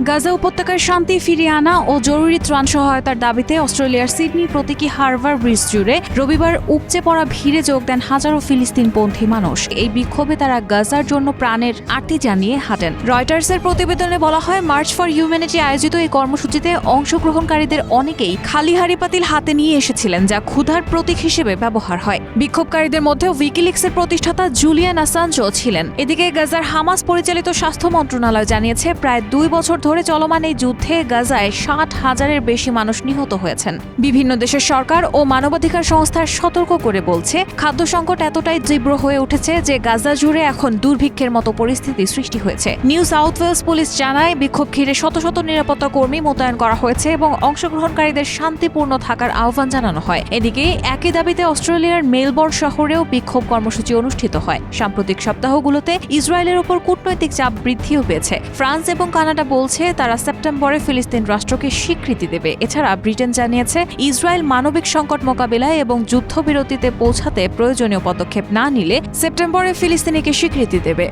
গাজা উপত্যকায় শান্তি ফিরিয়ে আনা ও জরুরি ত্রাণ সহায়তার দাবিতে অস্ট্রেলিয়ার সিডনি প্রতীকী হারবার ব্রিজ জুড়ে রবিবার উপচে পড়া ভিড়ে যোগ দেন হাজারো ফিলিস্তিনপন্থী মানুষ। এই বিক্ষোভে তারা গাজার জন্য প্রাণের আর্তি জানিয়ে হাঁটেন। রয়টার্সের প্রতিবেদনে বলা হয়, মার্চ ফর হিউম্যানিটি আয়োজিত এই কর্মসূচিতে অংশগ্রহণকারীদের অনেকেই খালি হাড়ি পাতিল হাতে নিয়ে এসেছিলেন, যা ক্ষুধার প্রতীক হিসেবে ব্যবহার হয়। বিক্ষোভকারীদের মধ্যে উইকিলিক্সের প্রতিষ্ঠাতা জুলিয়ান আসাঞ্জো ছিলেন। এদিকে গাজার হামাস পরিচালিত স্বাস্থ্য মন্ত্রণালয় জানিয়েছে, প্রায় দুই বছর ধরে চলমান এই যুদ্ধে গাজায় ষাট হাজারের বেশি মানুষ নিহত হয়েছেন। বিভিন্ন দেশের সরকার ও মানবাধিকার সংস্থার সতর্ক করে বলছে, খাদ্য সংকট এতটাই তীব্র হয়ে উঠেছে যে গাজা জুড়ে এখন দুর্ভিক্ষের মতো পরিস্থিতি সৃষ্টি হয়েছে। নিউ সাউথ ওয়েলস পুলিশ জানায়, বিক্ষোভ ঘিরে শত শত নিরাপত্তা কর্মী মোতায়েন করা হয়েছে এবং অংশগ্রহণকারীদের শান্তিপূর্ণ থাকার আহ্বান জানানো হয়। এদিকে, একই দাবিতে অস্ট্রেলিয়ার মেলবোর্ন শহরেও বিক্ষোভ কর্মসূচি অনুষ্ঠিত হয়। সাম্প্রতিক সপ্তাহগুলোতে ইসরায়েলের উপর কূটনৈতিক চাপ বৃদ্ধিও পেয়েছে। ফ্রান্স এবং কানাডা বলছে, তারা সেপ্টেম্বরে ফিলিস্তিন রাষ্ট্রকে স্বীকৃতি দেবে। এছাড়া ব্রিটেন জানিয়েছে, ইসরায়েল মানবিক সংকট মোকাবিলায় এবং যুদ্ধবিরতিতে পৌঁছাতে প্রয়োজনীয় পদক্ষেপ না নিলে সেপ্টেম্বরে ফিলিস্তিনিকে স্বীকৃতি দেবে।